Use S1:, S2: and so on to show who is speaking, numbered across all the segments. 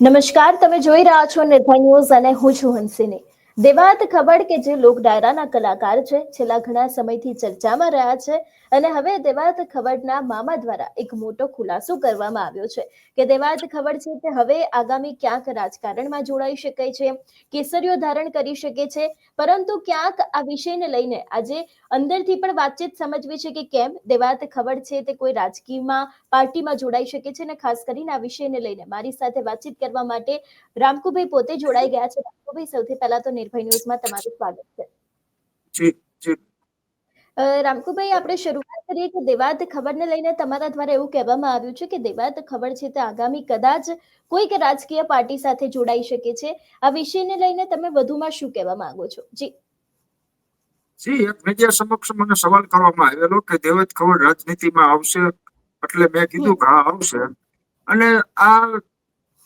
S1: નમસ્કાર, તમે જોઈ રહ્યા છો નિર્ભય ન્યૂઝ અને હું છું હંસિની. દેવાત ખબર કે જે લોક ડાયરાના કલાકાર છે, છેલ્લા ઘણા સમયથી ચર્ચામાં રહ્યા છે અને હવે દેવાત ખબરના મામા દ્વારા એક મોટો ખુલાસો કરવામાં આવ્યો છે કે દેવાત ખબર છે કે હવે આગામી ક્યાંક રાજકારણમાં જોડાઈ શકે છે, કેસરીઓ ધારણ કરી શકે છે, પરંતુ ક્યાંક આ વિષયને લઈને આજે અંદરથી પણ વાતચીત સમજવી છે કે કેમ દેવાત ખબર છે તે કોઈ રાજકીયમાં, પાર્ટીમાં જોડાઈ શકે છે અને ખાસ કરીને આ વિષયને લઈને મારી સાથે વાતચીત કરવા માટે રામકુભાઈ પોતે જોડાઈ ગયા છે. રામકુભાઈ, સૌથી પહેલા તો નિર્ભય ન્યૂઝમાં તમારું સ્વાગત છે. રામકુભાઈ આપણે શરૂઆત કરીએ કે દેવાત ખબરને લઈને તમારા દ્વારા એવું કહેવામાં આવ્યું છે કે દેવાત ખબર છે તે આગામી કદાચ કોઈક રાજકીય પાર્ટી સાથે જોડાઈ શકે છે. આ વિષયને લઈને તમે વધુમાં શું કહેવા માંગો છો? જી.
S2: જી, એક મીડિયા સમક્ષ મને સવાલ કરવામાં આવેલો કે દેવત ખબર રાજનીતિમાં આવશે એટલે મેં કીધું કે હા, આવશે. અને આ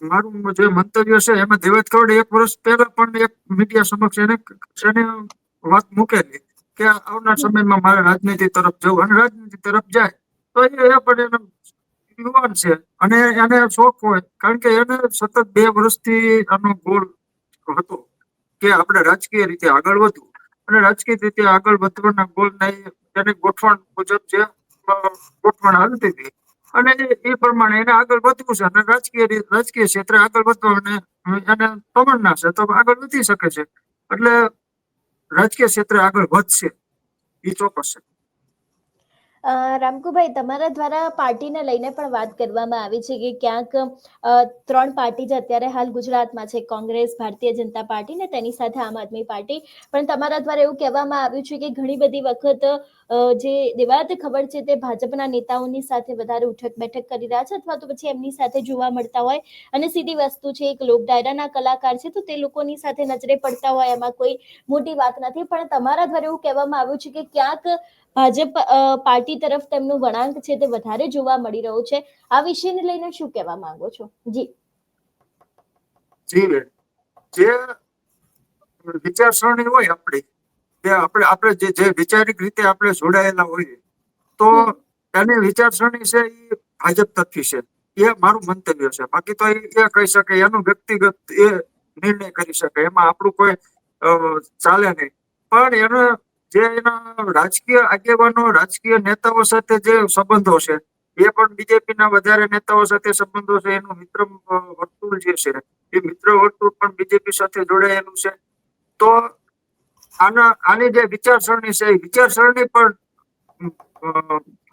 S2: મારું જે મંતવ્ય છે, એમાં દેવત ખવડ એક વર્ષ પહેલા પણ એક મીડિયા સમક્ષ એને એને વાત મૂકેલી. કે આવનાર સમયમાં મારે રાજનીતિ તરફ જવું અને રાજનીતિ તરફ જાય. તો એ પણ એનો યુવાન છે અને એને શોખ હોય, કારણ કે એને સતત બે વર્ષથી આનો ગોલ હતો કે આપણે રાજકીય રીતે આગળ વધવું. અને રાજકીય રીતે આગળ વધવાના ગોલને એને ગોઠવણ મુજબ જે ગોઠવણ હાલતી હતી. અને એ પ્રમાણે એને આગળ વધવું છે અને રાજકીય રાજકીય ક્ષેત્રે આગળ વધવા અને એને તમન્ના છે. તો આગળ વધી શકે છે. એટલે રાજકીય ક્ષેત્રે આગળ વધશે. એ ચોક્કસ છે.
S1: રામકુભાઈ, તમારા દ્વારા પાર્ટીને લઈને પણ વાત કરવામાં આવી છે કે ક્યાંક ત્રણ પાર્ટી જે અત્યારે હાલ ગુજરાતમાં છે. કોંગ્રેસ, ભારતીય જનતા પાર્ટી ને તેની સાથે આમ આદમી પાર્ટી. પણ તમારા દ્વારા એવું કહેવામાં આવ્યું છે કે ઘણી બધી વખત જે દેવાત ખબર છે તે ભાજપના નેતાઓની સાથે વધારે ઉઠક બેઠક કરી રહ્યા છે અથવા તો પછી એમની સાથે જોવા મળતા હોય. અને સીધી વસ્તુ છે, એક લોક ડાયરાના કલાકાર છે, તો તે લોકોની સાથે નજરે પડતા હોય એમાં કોઈ મોટી વાત નથી. પણ તમારા દ્વારા એવું કહેવામાં આવ્યું છે કે ક્યાંક ભાજપ પાર્ટી તરફ તેમનું વળાંક છે તે વધારે જોવા મળી રહ્યું છે. આ વિષયને લઈને શું કહેવા માંગો છો? જી.
S2: જી જે વિચારસરણી હોય આપણી કે આપણે આપણે જે જે વૈચારિક રીતે આપણે જોડાયેલા હોઈએ તો એની વિચારસરણી છે એ ભાજપ તરફી છે. એ મારું મંતવ્ય છે. બાકી તો એ એ કહી શકે એનું વ્યક્તિગત એ નિર્ણય કરી શકે. એમાં આપણું કોઈ ચાલે નહીં. પણ એનો જે એના રાજકીય આગેવાનો રાજકીય નેતાઓ સાથે જે સંબંધો છે એ પણ બીજેપીના વધારે નેતાઓ સાથે સંબંધો છે. એનું મિત્ર વર્તુળ જે છે એ મિત્ર વર્તુળ પણ બીજેપી સાથે જોડાયેલું છે. તો આના, આની જે વિચારસરણી છે, એ વિચારસરણી પણ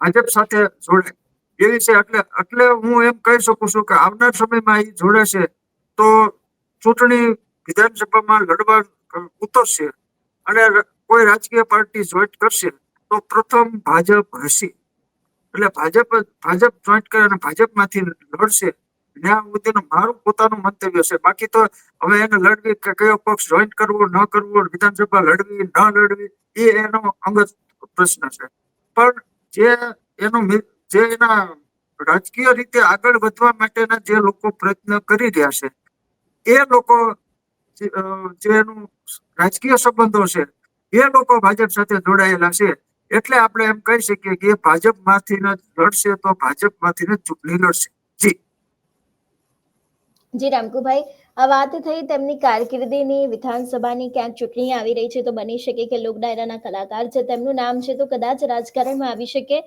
S2: ભાજપ સાથે જોડે. એવી છે એટલે એટલે હું એમ કહી શકું છું કે આવનાર સમયમાં એ જોડે છે તો ચૂંટણી વિધાનસભામાં લડવા ઉતરશે અને કોઈ રાજકીય પાર્ટી જોઈન્ટ કરશે તો પ્રથમ ભાજપ હશે. એટલે ભાજપ ભાજપ જોઈન્ટ કરે અને ભાજપમાંથી લડશે ત્યાં સુધીનું મારું પોતાનું મંતવ્ય છે. બાકી તો હવે એને લડવી કે કયો પક્ષ જોઈન કરવો, ન કરવો, વિધાનસભા લડવી, ન લડવી, એ એનો અંગત પ્રશ્ન છે. પણ જે એનો જે એના રાજકીય રીતે આગળ વધવા માટેના જે લોકો પ્રયત્ન કરી રહ્યા છે, એ લોકો જે એનું રાજકીય સંબંધો છે, એ લોકો ભાજપ સાથે જોડાયેલા છે. એટલે આપણે એમ કહી શકીએ કે ભાજપમાંથી જ લડશે તો ભાજપમાંથી જ ચૂંટણી લડશે. જી,
S1: રામકુભાઈ, આ વાત થઈ તેમની કારકિર્દીની, વિધાનસભાની ક્યાંક ચૂંટણી આવી રહી છે તો બની શકે કે લોક ડાયરાના કલાકાર છે, તેમનું નામ છે તો કદાચ રાજકારણમાં આવી શકે.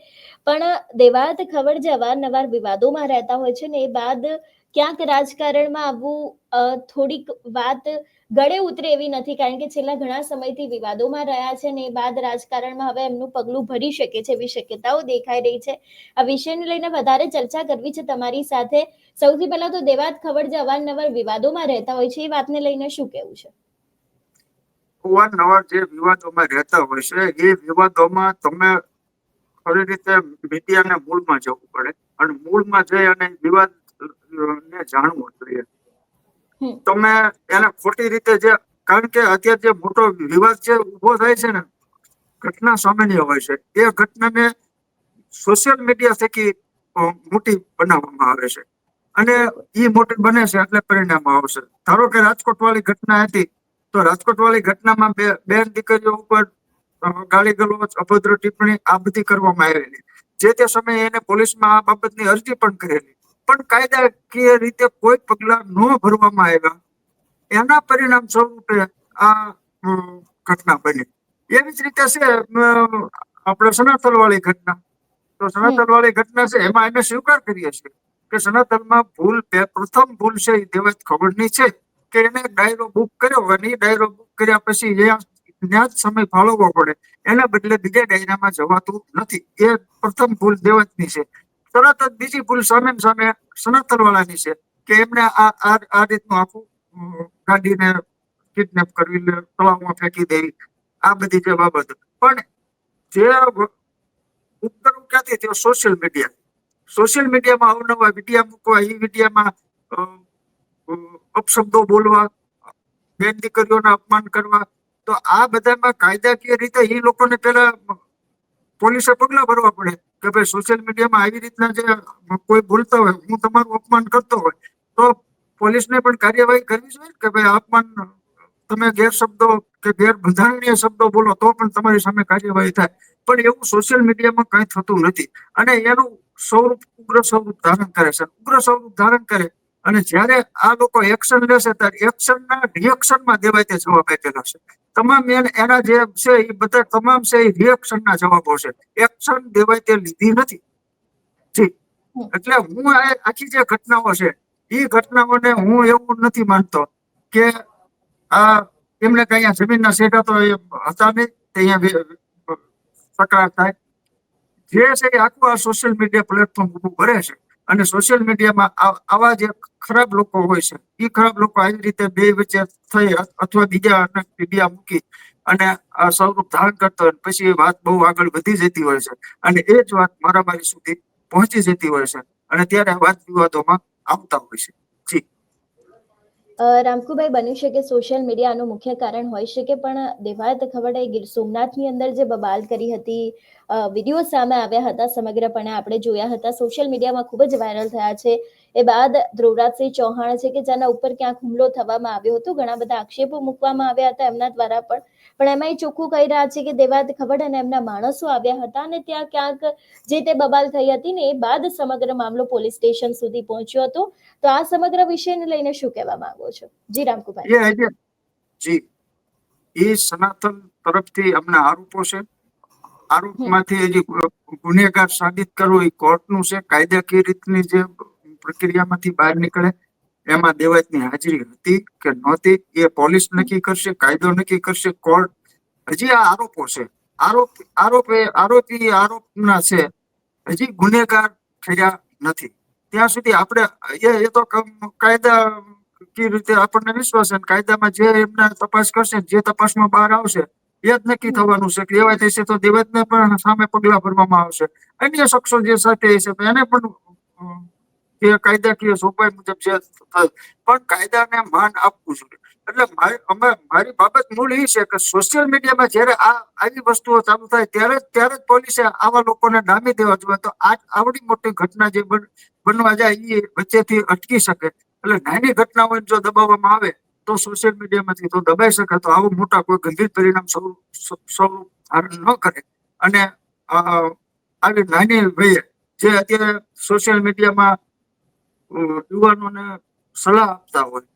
S1: પણ દેવાત ખબર જે અવારનવાર વિવાદોમાં રહેતા હોય છે ને એ બાદ ક્યાંક રાજકારણમાં આવવું થોડીક વાત ગળે ઉતરે એવી નથી, કારણ કે છેલ્લા ઘણા સમયથી વિવાદોમાં રહ્યા છે ને એ બાદ રાજકારણમાં હવે એમનું પગલું ભરી શકે છે એવી શક્યતાઓ દેખાઈ રહી છે. આ વિષયને લઈને વધારે ચર્ચા કરવી છે તમારી સાથે. સૌથી પહેલા તો દેવાત ખબર જે અવારનવાર વિવાદોમાં રહેતા હોય છે, એ વાતને લઈને શું કહેવું છે?
S2: અવારનવાર જે વિવાદોમાં રહેતા હોય છે, એ વિવાદોમાં તમે ખરી રીતે મીડિયાને મૂળમાં જવું પડે. અને મૂળમાં જઈ અને વિવાદ ને જાણવું જોઈએ. તમે એને ખોટી રીતે જે કારણ કે અત્યારે જે મોટો વિવાદ છે ઊભો થાય છે ને ઘટના સામાન્ય હોય છે. એ ઘટનાને સોશિયલ મીડિયા થકી મોટી બનાવવામાં આવે છે. અને એ મોટી બને છે એટલે પરિણામ આવશે. ધારો કે રાજકોટ વાળી ઘટના હતી તો રાજકોટ વાળી ઘટનામાં બે બેન દીકરીઓ ઉપર ગાળી ગલોચ અભદ્ર ટિપ્પણી આ બધી કરવામાં આવેલી. જે તે સમયે એને પોલીસમાં આ બાબતની અરજી પણ કરેલી. પણ કાયદાકીય રીતે કોઈ પગલા ન ભરવામાં આવ્યા. એના પરિણામ સ્વરૂપે આ ઘટના બની. એવી જ રીતે છે આપણે સનાતન વાળી ઘટના. તો સનાતન વાળી ઘટના છે, એમાં એને સ્વીકાર કરીએ છીએ કે સનાતનમાં ભૂલ પ્રથમ ભૂલ છે, એ દેવાજ ખબરની છે કે એને ડાયરો બુક કર્યો અને એ ડાયરો બુક કર્યા પછી ત્યાં જ સમય ફાળવવો પડે. એના બદલે બીજા ડાયરામાં જવાતું નથી. એ પ્રથમ ભૂલ દેવતની છે. તરત જ બીજી ભૂલ સામે સામે સનાતન વાળાની છે કે એમને આ આ રીતનું આખું ગાડીને કિડનેપ કરવી તળાવમાં ફેંકી દેવી. આ બધી જે બાબત પણ જે ઉપકરણ ક્યાંથી થયો? સોશિયલ મીડિયા સોશિયલ મીડિયામાં અવનવા વિડીયા મૂકવા એ વિડીયામાં અપશબ્દો બોલવા, બેન દીકરીઓના અપમાન કરવા. તો આ બધામાં કાયદાકીય રીતે એ લોકોને પેલા પોલીસે પગલા ભરવા પડે કે ભાઈ સોશિયલ મીડિયામાં આવી રીતના જે કોઈ બોલતા હોય, હું તમારું અપમાન કરતો હોય, તો પોલીસને પણ કાર્યવાહી કરવી જોઈએ કે ભાઈ અપમાન તમે ગેરશબ્દો કે ગેરબંધારણીય શબ્દો બોલો તો પણ તમારી સામે કાર્યવાહી થાય. પણ એવું સોશિયલ મીડિયામાં કઈ થતું નથી. અને એનું સ્વરૂપ ઉગ્ર સ્વરૂપ ધારણ કરે છે. ઉગ્ર સ્વરૂપ ધારણ કરે અને જ્યારે આ લોકો એક્શન લેશે ત્યારે એક્શનના રિએક્શનમાં દેવાય તે જવાબ આપેલો છે. તમામ એન- જે છે એ બધા તમામ છે એ રિએક્શનના જવાબો છે. એક્શન દેવાય તે લીધી નથી. એટલે હું આખી જે ઘટનાઓ છે, એ ઘટનાઓને હું એવું નથી માનતો કે આ એમને કઈ જમીનના સેટા તો હતા નહીં અહીંયા તકરાર થાય. જે છે એ આખું આ સોશિયલ મીડિયા પ્લેટફોર્મ ઉભું કરે છે. અને સોશિયલ મીડિયામાં આવા જે ખરાબ લોકો હોય છે એ ખરાબ લોકો આવી રીતે બે વચ્ચે થઈ અથવા બીજા મીડિયા મૂકી અને આ સ્વરૂપ ધારણ કરતા હોય, પછી એ વાત બહુ આગળ વધી જતી હોય છે. અને એ જ વાત મારામારી સુધી પહોંચી જતી હોય છે. અને ત્યારે વાત વિવાદોમાં આવતા હોય છે.
S1: રામકુભાઈ બની શકે સોશિયલ મીડિયાનું મુખ્ય કારણ હોઈ શકે પણ દેવાયત ખવડે ગીર સોમનાથની અંદર જે બબાલ કરી હતી વીડિયો સામે આવ્યા હતા, સમગ્રપણે આપણે જોયા હતા. સોશિયલ મીડિયામાં ખૂબ જ વાયરલ થયા છે. એ બાદ ધ્રુવરાજસિંહ ચૌહાણ છે કે જેના ઉપર ક્યાંક હુમલો થવામાં આવ્યો હતો. ઘણા બધા આક્ષેપો મૂકવામાં આવ્યા હતા એમના દ્વારા પણ. પણ એમાં એ ચોખ્ખું કહી રહ્યા છે કે દેવાદ ખબર અને એમના માણસો આવ્યા હતા અને ત્યાં ક્યાંક જે તે બબાલ થઈ હતી ને એ બાદ સમગ્ર મામલો પોલીસ સ્ટેશન સુધી પહોંચ્યો હતો. તો આ સમગ્ર વિષયને લઈને શું કહેવા માંગો છો? જી રામકુભાઈ
S2: જી. એ સનાતન તરફથી અમને આરોપો છે. આરોપમાંથી હજી ગુનેગાર સાબિત કરવો એ કોર્ટનું છે. કાયદાકીય રીતની જે પ્રક્રિયામાંથી બહાર નીકળે, એમાં દેવાયતની હાજરી હતી કે નહોતી, એ પોલીસ નક્કી કરશે, કાયદો નક્કી કરશે, કોર્ટ, હજી આ આરોપો છે. આરોપ આરોપ આરોપી આરોપના છે. હજી ગુનેગાર થયા નથી. ત્યાં સુધી આપણે, એ તો કાયદા કી રીતે આપણને વિશ્વાસ અને કાયદામાં જે એમના તપાસ કરશે જે તપાસમાં બહાર આવશે, એ જ નક્કી થવાનું છે. કે એવા થશે તો દેવતને પણ સામે પગલા ભરવામાં આવશે. અન્ય શખ્સો જે સાથે છે એને પણ જે કાયદાકીય જોગવાઈ મુજબ છે. પણ કાયદાને માન આપવું જોઈએ. એટલે અમે, મારી બાબત મૂળ એ છે કે સોશિયલ મીડિયામાં જ્યારે આ, આવી વસ્તુઓ ચાલુ થાય ત્યારે ત્યારે જ પોલીસે આવા લોકોને નામી દેવા જોઈએ. તો આ આવડી મોટી ઘટના જે બન- બનવા જાય એ વચ્ચેથી અટકી શકે. એટલે નાની ઘટનાઓને જો દબાવવામાં આવે તો સોશિયલ મીડિયામાંથી તો દબાઈ શકે. તો આવું મોટા કોઈ ગંભીર પરિણામ સૌ સૌ ધારણ ન કરે. અને આવી નાની વયે જે અત્યારે સોશિયલ મીડિયામાં યુવાનોને સલાહ આપતા હોય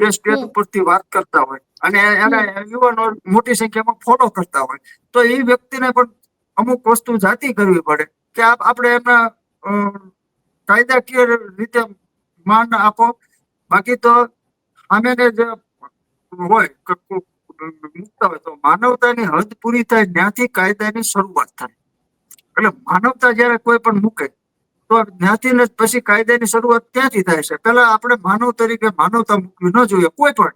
S2: તે સ્ટેજ ઉપરથી વાત કરતા હોય અને એને યુવાનો મોટી સંખ્યામાં ફોલો કરતા હોય. તો એ વ્યક્તિને પણ અમુક વસ્તુ જાતિ કરવી પડે કે આપ આપણે એમના કાયદાકીય રીતે માન આપો. બાકી તો સામેને જે હોય મૂકતા હોય તો માનવતાની હદ પૂરી થાય ત્યાંથી કાયદાની શરૂઆત થાય. એટલે માનવતા જ્યારે કોઈ પણ મૂકે તો જ્ઞાતિને પછી કાયદાની શરૂઆત ત્યાંથી થાય છે? પેલા આપણે માનવ તરીકે માનવતા મૂકવી ન જોઈએ, કોઈ પણ.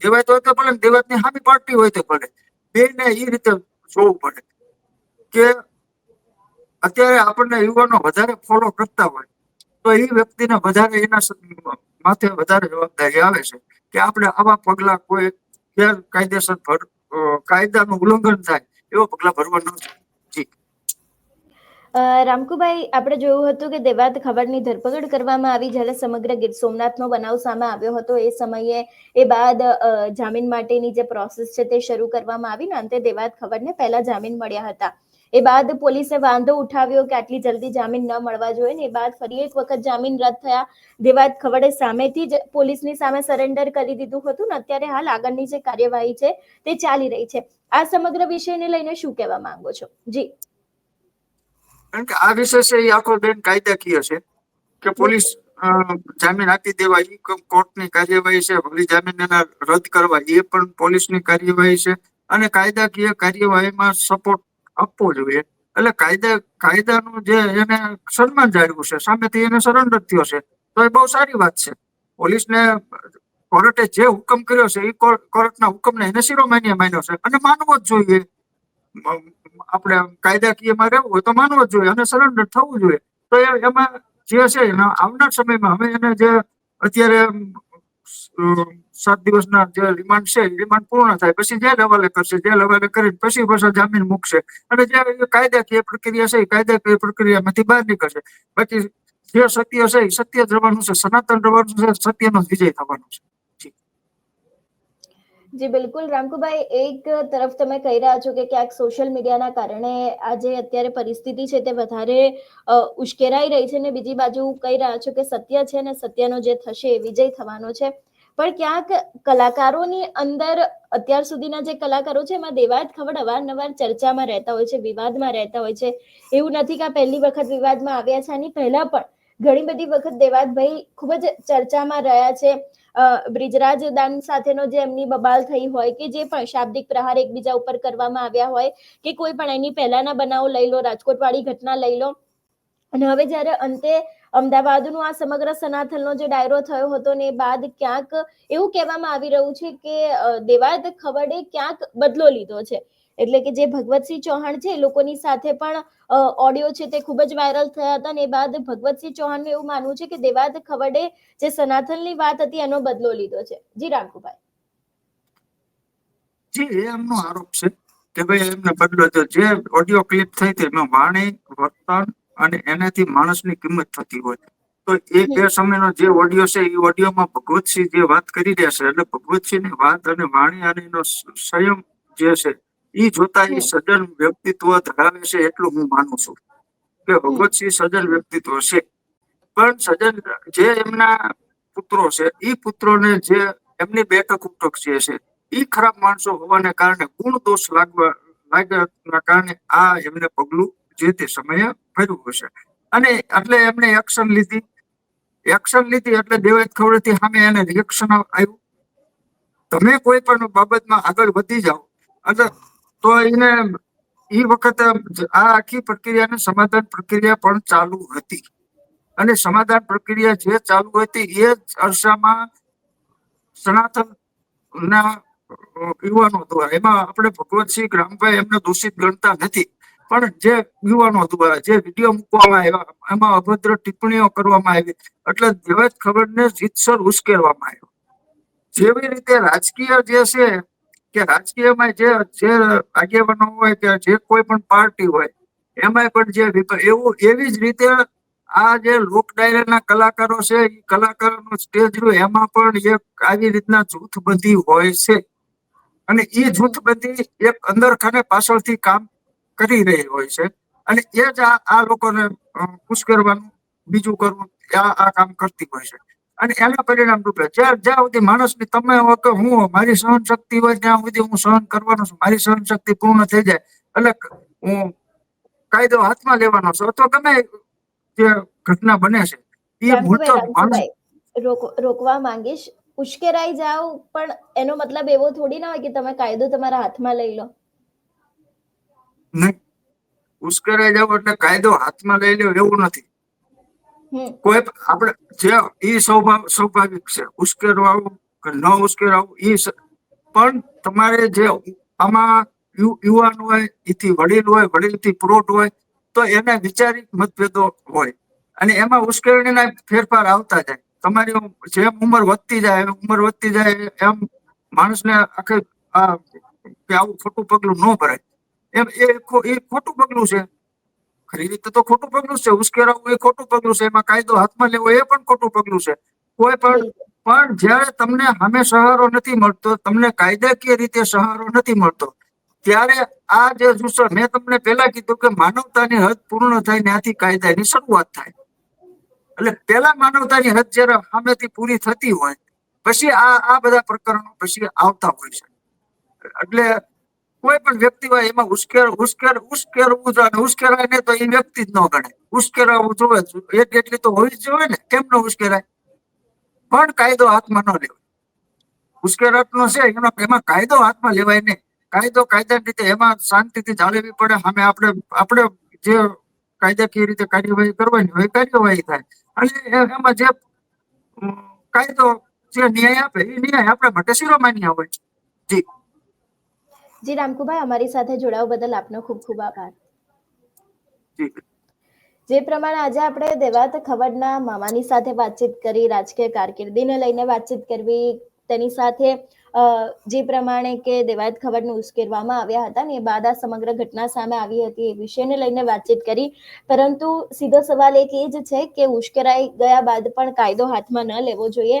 S2: દેવાય તો હોય તો ભલે દેવાતની સામી પાર્ટી હોય તો ભલે. બેને એ રીતે જોવું પડે કે અત્યારે આપણને યુવાનો વધારે ફોલો કરતા હોય, તો એ વ્યક્તિને વધારે એના માથે વધારે જવાબદારી આવે છે કે આપણે આવા પગલા કોઈ ગેરકાયદેસર કાયદાનું ઉલ્લંઘન થાય, એવા પગલા ભરવા ન જોઈએ.
S1: રામકુભાઈ આપણે જોયું હતું કે દેવાત ખબરની ધરપકડ કરવામાં આવી જ્યારે સમગ્ર ગીર સોમનાથનો બનાવ સામે આવ્યો હતો. એ સમયે એ બાદ જામીન માટેની જે પ્રોસેસ છે તે શરૂ કરવામાં આવી ને અંતે દેવાત ખબરને પહેલા જામીન મળ્યા હતા. એ બાદ પોલીસે વાંધો ઉઠાવ્યો કે આટલી જલ્દી જામીન ન મળવા જોઈએ ને એ બાદ ફરી એક વખત જામીન રદ થયા. દેવાત ખવડે સામેથી જ પોલીસની સામે સરેન્ડર કરી દીધું હતું ને અત્યારે હાલ આગળની જે કાર્યવાહી છે તે ચાલી રહી છે. આ સમગ્ર વિષયને લઈને શું કહેવા માંગો છો? જી.
S2: કારણ કે આ વિષય એ આખો બેન કાયદાકીય છે કે પોલીસ જામીન આપી દેવા એ કોર્ટની કાર્યવાહી છે, વળી જામીન એના રદ કરવા, એ પણ પોલીસની કાર્યવાહી છે અને કાયદાકીય કાર્યવાહીમાં સપોર્ટ આપવો જોઈએ. એટલે કાયદા, કાયદાનું જે એને સન્માન જાળવ્યું છે, સામેથી એને સરેન્ડર થયો છે, તો એ બહુ સારી વાત છે. પોલીસને કોર્ટે જે હુકમ કર્યો છે એ કોર્ટના હુકમને એને શિરોમાન્ય માન્યો છે. અને માનવો જ જોઈએ આપણે કાયદાકીયમાં રહેવું હોય તો માનવું જ જોઈએ અને સરેન્ડર થવું જોઈએ. તો એમાં જે છે આવનાર સમયમાં અમે એને જે અત્યારે સાત દિવસના જે રિમાન્ડ છે રિમાન્ડ પૂર્ણ થાય. પછી જેલ હવાલે કરશે. જેલ હવાલે કરીને પછી પાછા જામીન મૂકશે. અને જે કાયદાકીય પ્રક્રિયા છે એ કાયદાકીય પ્રક્રિયામાંથી બહાર નીકળશે. બાકી જે સત્ય છે એ સત્ય જ રહેવાનું છે. સનાતન રહેવાનું છે સત્યનો વિજય થવાનો છે.
S1: જી, બિલકુલ. રામકુભાઈ, એક તરફ તમે કહી રહ્યા છો કે ક્યાંક સોશિયલ મીડિયાના કારણે આ જે અત્યારે પરિસ્થિતિ છે તે વધારે ઉશ્કેરાઈ રહી છે ને બીજી બાજુ કહી રહ્યા છો કે સત્ય છે ને સત્યનો જે થશે એ વિજય થવાનો છે. પણ ક્યાંક કલાકારોની અંદર અત્યાર સુધીના જે કલાકારો છે એમાં દેવાયત ખબર અવારનવાર ચર્ચામાં રહેતા હોય છે, વિવાદમાં રહેતા હોય છે. એવું નથી કે આ પહેલી વખત વિવાદમાં આવ્યા છે. આની પહેલા પણ ઘણી બધી વખત દેવાતભાઈ ખૂબ જ ચર્ચામાં રહ્યા છે. બ્રિજરાજ દાન સાથેનો જે એમની બબાલ થઈ હોય કે જે પણ શાબ્દિક પ્રહાર એકબીજા ઉપર કરવામાં આવ્યા હોય કે કોઈ પણ એની પહેલાના બનાવો લઈ લો રાજકોટ વાળી ઘટના લઈ લો. અને હવે જ્યારે અંતે અમદાવાદનું આ સમગ્ર સનાથનનો જે ડાયરો થયો હતો ને બાદ ક્યાંક એવું કહેવામાં આવી રહ્યું છે કે દેવાદ ખવડે ક્યાંક બદલો લીધો છે. એટલે કે જે ભગવતસિંહ ચૌહાણ છે એ લોકોની સાથે પણ ઓડિયો છે તે ખૂબ જ વાયરલ થયા હતા અને એ બાદ ભગવતસિંહ ચૌહાણનું એવું માનવું છે કે દેવાદ ખવડે જે સનાતનની વાત હતી એનો બદલો લીધો છે. જી રામકુભાઈ
S2: જી એમનો આરોપ છે કે ભાઈ એમને બદલો તો જે ઓડિયો ક્લિપ થઈ હતી એમાં વાણી વર્તન અને એનાથી માણસની કિંમત થતી હોય. તો એ
S1: હમ.
S2: સમયનો જે ઓડિયો છે એ ઓડિયોમાં ભગવતસિંહ જે વાત કરી રહ્યા છે એટલે ભગવતસિંહની વાત અને વાણી અને એનો સંયમ જે છે એ જોતા એ સજ્જન વ્યક્તિત્વ ધરાવે છે એટલું હું માનું છું કે ભગવતસિંહ સજ્જન વ્યક્તિત્વ છે. પણ સજ્જન જે એમના પુત્રો છે એ પુત્રોને જે એમની બેઠક ઉઠક છે એ ખરાબ માણસો હોવાને કારણે ગુણ દોષ લાગવા લાગ્યાના કારણે આ એમને પગલું જે તે સમયે ભર્યું હશે અને એટલે એમને એક્શન લીધી. એક્શન લીધી એટલે દેવાયત ખવડેથી સામે એને રિએક્શન આવ્યું. તમે કોઈ પણ બાબતમાં આગળ વધી જાઓ. એટલે તો એને એ વખતે આ આખી પ્રક્રિયાને સમાધાન પ્રક્રિયા પણ ચાલુ હતી. અને સમાધાન પ્રક્રિયા જે ચાલુ હતી એ જ અરસામાં સનાતન ના યુવાનો દ્વારા, એમાં આપણે ભગવતસિંહ ગ્રામભાઈ એમને દોષિત ગણતા નથી, પણ જે યુવાનો દ્વારા, જે વીડિયો મૂકવામાં આવ્યા, એમાં અભદ્ર ટિપ્પણીઓ કરવામાં આવી, એટલે દેવાજ ખબરને જીતસર ઉશ્કેરવામાં આવ્યો. જેવી રીતે રાજકીય જે છે કે રાજકીયમાં જે જે આગેવાનો હોય કે જે કોઈ પણ પાર્ટી હોય એમાં પણ જે એવું, એવી જ રીતે આ જે લોક ડાયરાના કલાકારો છે એ કલાકારોનો સ્ટેજ રહ્યું એમાં પણ એક આવી રીતના જૂથબંધી હોય છે. અને એ જૂથબંધી એક અંદર ખાને પાછળથી કામ કરી રહી હોય છે. અને એ જ આ આ લોકોને ખુશ કરવાનું, બીજું કરવું આ આ કામ કરતી હોય છે. અને એના પરિણામ રૂપે જ્યાં જ્યાં સુધી માણસની તમે હો કે હું મારી સહન શક્તિ હોય ત્યાં સુધી હું સહન કરવાનો છું. મારી સહન શક્તિ પૂર્ણ થઈ જાય. એટલે હું કાયદો હાથમાં લેવાનો છું. અથવા ગમે જે ઘટના બને છે એ માણસ
S1: રોકવા માંગીશ. ઉશ્કેરાઈ જાઓ પણ એનો મતલબ એવો થોડી ના હોય કે તમે કાયદો તમારા હાથમાં લઈ લો.
S2: નહીં. ઉશ્કેરાઈ જાવ એટલે કાયદો હાથમાં લઈ લો એવું નથી. કોઈ પણ આપણે જે એ સ્વભાવ, સ્વાભાવિક છે ઉશ્કેરવાવું કે ન ઉશ્કેરાવું એ પણ તમારે જે આમાં યુવાન હોય, એથી વડીલ હોય, વડીલથી પ્રોટ હોય, તો એને વિચારિક મતભેદો હોય. અને એમાં ઉશ્કેરણીના ફેરફાર આવતા જાય. તમારી જેમ ઉંમર વધતી જાય ઉંમર વધતી જાય, એમ માણસને આખે આવું ખોટું પગલું ન ભરાય. એમ એ ખોટું પગલું છે ખરી રીતે તો ખોટું પગલું છે. ઉશ્કેરાવું એ ખોટું પગલું છે. એમાં કાયદો હાથમાં લેવો એ પણ ખોટું પગલું છે. કોઈ પણ પણ જ્યારે તમને સામે સહારો નથી મળતો, તમને કાયદાકીય રીતે સહારો નથી મળતો, ત્યારે આ જે મેં તમને પેલા કીધું કે માનવતાની હદ પૂર્ણ થાય ત્યાંથી કાયદાની શરૂઆત થાય. એટલે પેલા માનવતાની હદ જ્યારે સામેથી પૂરી થતી હોય, પછી આ આ બધા પ્રકરણો પછી આવતા હોય છે. એટલે કોઈ પણ વ્યક્તિ હોય એમાં ઉશ્કેર ઉશ્કેર, ઉશ્કેરવું જોઈએ. ઉશ્કેરાય ને તો એ વ્યક્તિ જ ન ગણે. ઉશ્કેરાવું જોવે એક એટલી તો હોવી જ જોઈએ ને, કેમ ન ઉશ્કેરાય? પણ કાયદો હાથમાં ન લેવાય. ઉશ્કેરાટનો છે, એનો, એમાં કાયદો હાથમાં લેવાય નહીં. કાયદો કાયદાની રીતે એમાં શાંતિથી ચાલવી પડે. અમે આપણે આપણે જે કાયદાકીય રીતે કાર્યવાહી કરવાની હોય કાર્યવાહી થાય. અને એમાં જે કાયદો જે ન્યાય આપે, એ ન્યાય આપણા માટે શિરોમાન્ય હોય. જી.
S1: જી રામકુભાઈ અમારી સાથે જોડાવા બદલ આપનો ખૂબ ખૂબ આભાર.
S2: જે
S1: પ્રમાણે આજે આપણે દેવાત ખવડના મામાની સાથે વાતચીત કરી રાજકીય કારકિર્દીને લઈને વાતચીત કરવી તેની સાથે જે પ્રમાણે કે દેવાયત ખબરને ઉશ્કેરવામાં આવ્યા હતા ને એ બાદ આ સમગ્ર ઘટના સામે આવી હતી એ વિષયને લઈને વાતચીત કરી. પરંતુ સીધો સવાલ એક એ જ છે કે ઉશ્કેરાઈ ગયા બાદ પણ કાયદો હાથમાં ન લેવો જોઈએ.